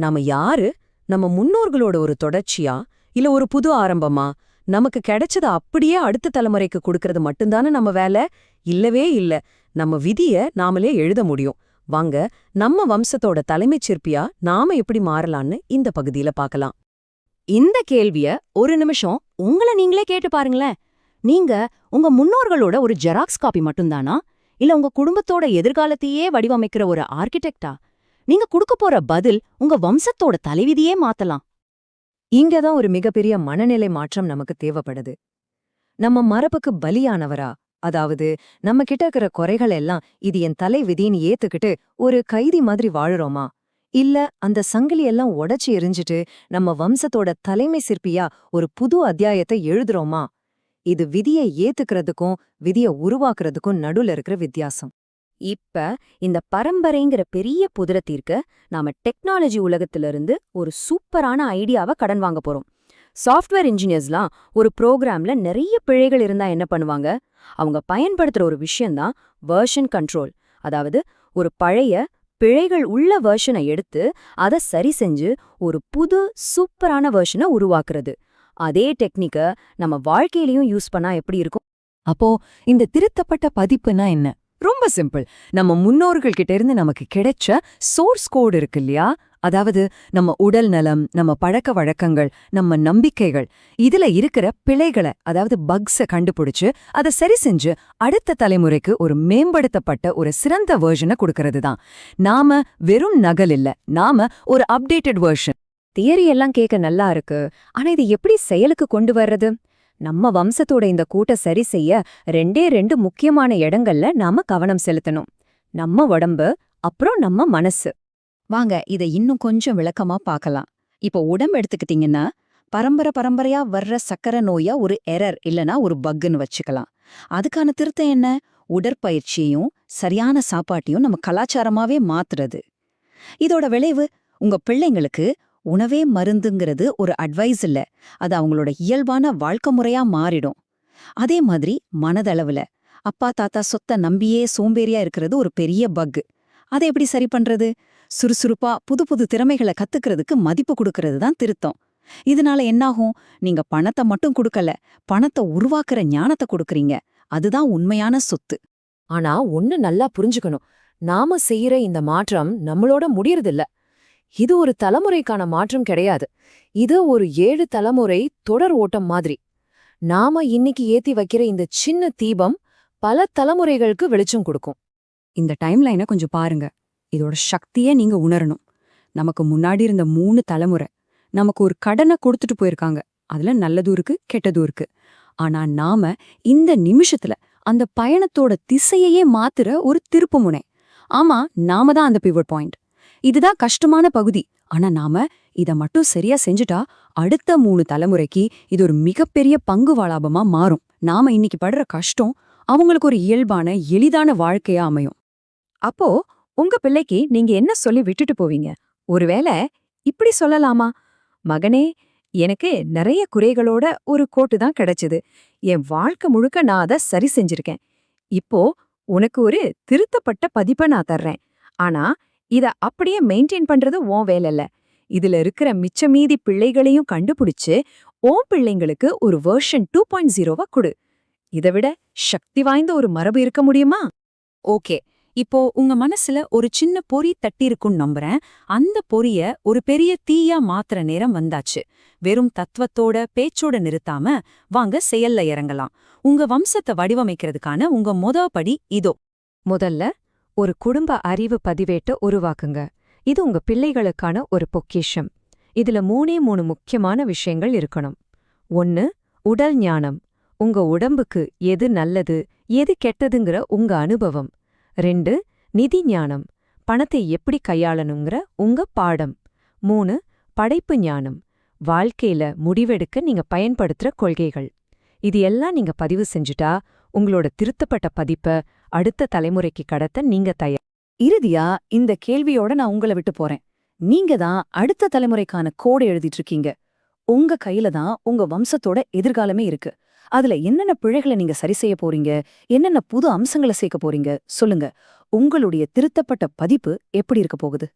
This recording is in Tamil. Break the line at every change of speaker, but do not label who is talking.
நாம யாரு? நம்ம முன்னோர்களோட ஒரு தொடர்ச்சியா? இல்ல ஒரு புது ஆரம்பமா? நமக்கு கிடைச்சத அப்படியே அடுத்த தலைமுறைக்கு கொடுக்கறது மட்டும்தானே நம்ம வேலை? இல்லவே இல்ல. நம்ம விதிய நாமளே எழுத முடியும். வாங்க நம்ம வம்சத்தோட தலைமைச் சிற்பியா நாம எப்படி மாறலான்னு இந்த பகுதியில பார்க்கலாம். இந்த கேள்விய ஒரு நிமிஷம் உங்களை நீங்களே கேட்டு பாருங்களேன். நீங்க உங்க முன்னோர்களோட ஒரு ஜெராக்ஸ் காப்பி மட்டும்தானா? இல்ல உங்க குடும்பத்தோட எதிர்காலத்தையே வடிவமைக்கிற ஒரு ஆர்கிடெக்டா? நீங்க குடுக்க போற பதில் உங்க வம்சத்தோட தலைவிதியே மாத்தலாம். இங்கதான் ஒரு மிகப்பெரிய மனநிலை மாற்றம் நமக்கு தேவைப்படுது. நம்ம மரபுக்கு பலியானவரா? அதாவது நம்ம கிட்ட இருக்கிற குறைகள் எல்லாம் இது என் தலைவிதின்னு ஏத்துக்கிட்டு ஒரு கைதி மாதிரி வாழுறோமா? இல்ல அந்த சங்கிலி எல்லாம் உடைச்சு எரிஞ்சிட்டு நம்ம வம்சத்தோட தலைமை சிற்பியா ஒரு புது அத்தியாயத்தை எழுதுறோமா? இது விதியை ஏத்துக்கிறதுக்கும் விதியை உருவாக்குறதுக்கும் நடுல இருக்கிற வித்தியாசம். இப்ப இந்த பரம்பரைங்கிற பெரிய புதிரத்திற்கு நாம டெக்னாலஜி உலகத்திலிருந்து ஒரு சூப்பரான ஐடியாவை கடன் வாங்க போறோம். சாஃப்ட்வேர் இன்ஜினியர்ஸ்லாம் ஒரு ப்ரோக்ராம்ல நிறைய பிழைகள் இருந்தா என்ன பண்ணுவாங்க? அவங்க பயன்படுத்துற ஒரு விஷயம்தான் வேர்ஷன் கண்ட்ரோல் அதாவது ஒரு பழைய பிழைகள் உள்ள வேர்ஷனை எடுத்து அதை சரி செஞ்சு ஒரு புது சூப்பரான வேர்ஷனை உருவாக்குறது. அதே டெக்னிக்க நம்ம வாழ்க்கையிலயும் யூஸ் பண்ணா எப்படி இருக்கும்? அப்போ இந்த திருத்தப்பட்ட பதிப்புனா என்ன? ரொம்ப சிம்பிள். நம்ம முன்னோர்கள் கிட்ட இருந்து நமக்கு கிடைச்ச சோர்ஸ் கோடு இருக்கு இல்லையா அதாவது நம்ம உடல் நலம் நம்ம பழக்க வழக்கங்கள் நம்ம நம்பிக்கைகள். இதுல இருக்கிற பிழைகளை அதாவது பக்ஸ கண்டுபிடிச்சு அதை சரி செஞ்சு அடுத்த தலைமுறைக்கு ஒரு மேம்படுத்தப்பட்ட ஒரு சிறந்த வேர்ஷனை கொடுக்கறது தான் நாம வெறும் நகல் இல்ல. நாம ஒரு அப்டேட்டட் வெர்ஷன் தியரி எல்லாம் கேட்க நல்லா இருக்கு. ஆனா இது எப்படி செயலுக்கு கொண்டு வர்றது? நம்ம வம்சத்தோட இந்த கூட்ட சரி செய்ய ரெண்டே ரெண்டு முக்கியமான இடங்கள்ல நாம கவனம் செலுத்தணும். நம்ம உடம்பு அப்புறம் நம்ம மனசு. வாங்க இதை இன்னும் கொஞ்சம் விளக்கமா பார்க்கலாம். இப்போ உடம்பு எடுத்துக்கிட்டீங்கன்னா பரம்பரை பரம்பரையா வர்ற சக்கரை நோயா ஒரு எரர் இல்லனா ஒரு பக்குன்னு வச்சுக்கலாம். அதுக்கான திருத்தம் என்ன? உடற்பயிற்சியையும் சரியான சாப்பாட்டையும் நம்ம கலாச்சாரமாவே மாத்துறது. இதோட விளைவு உங்க பிள்ளைங்களுக்கு உணவே மருந்துங்கிறது ஒரு அட்வைஸ் இல்ல. அது அவங்களோட இயல்பான வாழ்க்கை முறையா மாறிடும். அதே மாதிரி மனதளவுல அப்பா தாத்தா சொத்த நம்பியே சோம்பேறியா இருக்கிறது ஒரு பெரிய பக் அதை எப்படி சரி பண்றது? சுறுசுறுப்பா புது புது திறமைகளை கத்துக்கிறதுக்கு மதிப்பு கொடுக்கறது தான் திருத்தம். இதனால என்னாகும்? நீங்க பணத்தை மட்டும் கொடுக்கல பணத்தை உருவாக்குற ஞானத்தை கொடுக்கறீங்க. அதுதான் உண்மையான சொத்து. ஆனா ஒன்னு நல்லா புரிஞ்சுக்கணும். நாம செய்யற இந்த மாற்றம் நம்மளோட முடியறதில்ல. இது ஒரு தலைமுறைக்கான மாற்றம் கிடையாது. இது ஒரு ஏழு தலைமுறை தொடர் ஓட்டம் மாதிரி. நாம இன்னைக்கு ஏத்தி வைக்கிற இந்த சின்ன தீபம் பல தலைமுறைகளுக்கு வெளிச்சம் கொடுக்கும். இந்த டைம்லைனை கொஞ்சம் பாருங்க. இதோட சக்தியை நீங்க உணரணும். நமக்கு முன்னாடி இருந்த மூணு தலைமுறை நமக்கு ஒரு கடனை கொடுத்துட்டு போயிருக்காங்க. அதுல நல்லதும் இருக்கு கெட்டதும் இருக்கு. ஆனா நாம இந்த நிமிஷத்துல அந்த பயணத்தோட திசையையே மாத்துற ஒரு திருப்புமுனை ஆமா நாம தான் அந்த பிவட் பாயிண்ட் இதுதான் கஷ்டமான பகுதி. ஆனா நாம இத மட்டும் சரியா செஞ்சுட்டா அடுத்த மூணு தலைமுறைக்கு இது ஒரு மிகப்பெரிய பங்கு வாளாபமா மாறும். நாம இன்னைக்கு படுற கஷ்டம் அவங்களுக்கு ஒரு இயல்பான எளிதான வாழ்க்கையா அமையும். அப்போ உங்க பிள்ளைக்கு நீங்க என்ன சொல்லி விட்டுட்டு போவீங்க? ஒருவேளை இப்படி சொல்லலாமா? மகனே எனக்கு நிறைய குறைகளோட ஒரு கோட்டு தான் கிடைச்சது. என் வாழ்க்கை முழுக்க நான் அதை சரி செஞ்சிருக்கேன். இப்போ உனக்கு ஒரு திருத்தப்பட்ட பதிப்பை நான் தர்றேன். ஆனா இத அப்படியே மெயின்டைன் பண்றது உன் வேலைல்ல. இதுல இருக்கிற மிச்ச மீதி பிள்ளைகளையும் கண்டுபிடிச்சு ஓம் பிள்ளைங்களுக்கு ஒரு வெர்ஷன் டூ பாயிண்ட் ஜீரோவா கொடு. இதை விட சக்தி வாய்ந்த ஒரு மரபு இருக்க முடியுமா? ஓகே. இப்போ உங்க மனசுல ஒரு சின்ன பொறி தட்டியிருக்குன்னு நம்புறேன். அந்த பொரிய ஒரு பெரிய தீயா மாத்துற நேரம் வந்தாச்சு. வெறும் தத்துவத்தோட பேச்சோட நிறுத்தாம வாங்க செயல்ல இறங்கலாம். உங்க வம்சத்தை வடிவமைக்கிறதுக்கான உங்க மொத படி இதோ. முதல்ல ஒரு குடும்ப அறிவு பதிவேட்டை உருவாக்குங்க. இது உங்க பிள்ளைகளுக்கான ஒரு பொக்கிஷம். இதுல மூணே மூணு முக்கியமான விஷயங்கள் இருக்கணும். ஒன்னு உடல் ஞானம். உங்க உடம்புக்கு எது நல்லது எது கெட்டதுங்கிற உங்க அனுபவம். ரெண்டு நிதி ஞானம். பணத்தை எப்படி கையாளணுங்கிற உங்க பாடம். மூணு படைப்பு ஞானம். வாழ்க்கையில முடிவெடுக்க நீங்க பயன்படுத்துற கொள்கைகள். இது எல்லாம் நீங்க பதிவு செஞ்சுட்டா உங்களோட திருத்தப்பட்ட பதிப்ப அடுத்த தலைமுறைக்கு கடத்த நீங்க தயார் இறுதியா இந்த கேள்வியோட நான் உங்களை விட்டு போறேன். நீங்க தான் அடுத்த தலைமுறைக்கான கோடை எழுதிட்டு இருக்கீங்க. உங்க கையில தான் உங்க வம்சத்தோட எதிர்காலமே இருக்கு. அதுல என்னென்ன பிழைகளை நீங்க சரி செய்ய போறீங்க? என்னென்ன புது அம்சங்களை சேர்க்க போறீங்க? சொல்லுங்க. உங்களுடைய திருத்தப்பட்ட பதிப்பு எப்படி இருக்க போகுது?